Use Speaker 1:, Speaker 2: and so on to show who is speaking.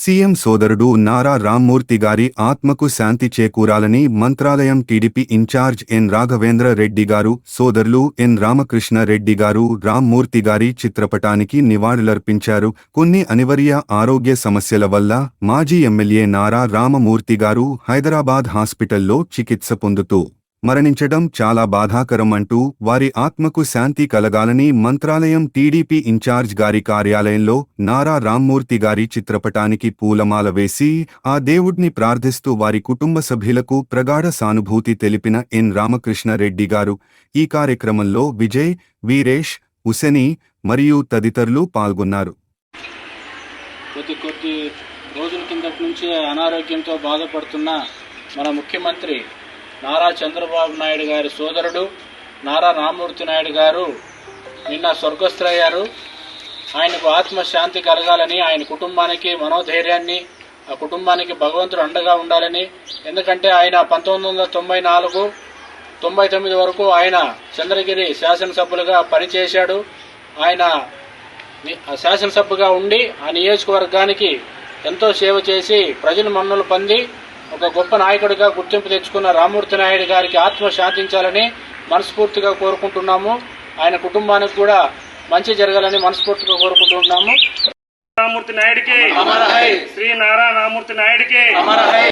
Speaker 1: CM సోదరుడు నారా రామ్మూర్తి గారి ఆత్మకు శాంతి చేకూరాలని Mantralayam TDP in charge N Raghavendra Reddy garu సోదరులు ఎన్ రామకృష్ణ రెడ్డి గారు రామ్మూర్తి గారి చిత్రపటానికి నివాళులర్పించారు. కొన్ని అనివార్య ఆరోగ్య సమస్యల వల్ల మాజీ ఎమ్మెల్యే నారా రామమూర్తి గారు హైదరాబాద్ హాస్పిటల్లో చికిత్స పొందుతూ మరణించడం చాలా బాధాకరం అంటూ వారి ఆత్మకు శాంతి కలగాలని మంత్రాలయం టీడీపీ ఇన్ఛార్జ్ గారి కార్యాలయంలో నారా రామ్మూర్తి గారి చిత్రపటానికి పూలమాల వేసి ఆ దేవుడిని ప్రార్థిస్తూ వారి కుటుంబ సభ్యులకు ప్రగాఢ సానుభూతి తెలిపిన ఎన్ రామకృష్ణ రెడ్డి గారు. ఈ కార్యక్రమంలో విజయ్ వీరేష్ హుసెని మరియు తదితరులు పాల్గొన్నారు.
Speaker 2: కొద్ది కొద్ది రోజుల కిందటి నుంచి అనారోగ్యంతో బాధపడుతున్న మన ముఖ్యమంత్రి నారా చంద్రబాబు నాయుడు గారి సోదరుడు నారా రామూర్తి నాయుడు గారు నిన్న స్వర్గస్థులయ్యారు. ఆయనకు ఆత్మశాంతి కలగాలని ఆయన కుటుంబానికి మనోధైర్యాన్ని ఆ కుటుంబానికి భగవంతుడు అండగా ఉండాలని. ఎందుకంటే ఆయన పంతొమ్మిది వందల తొంభై నాలుగు తొంభై తొమ్మిది వరకు ఆయన చంద్రగిరి శాసనసభ్యులుగా పనిచేశాడు. ఆయన శాసనసభ్యుగా ఉండి ఆ నియోజకవర్గానికి ఎంతో సేవ చేసి ప్రజలు మన్నలు పొంది ఒక గొప్ప నాయకుడిగా గుర్తింపు తెచ్చుకున్న రామూర్తి నాయుడు గారికి ఆత్మ శాంతించాలని మనస్ఫూర్తిగా కోరుకుంటున్నాము. ఆయన కుటుంబానికి కూడా మంచి జరగాలని మనస్ఫూర్తిగా కోరుకుంటున్నాము.
Speaker 3: రామూర్తి నాయుడికి. శ్రీ నారా రామూర్తి నాయుడికి.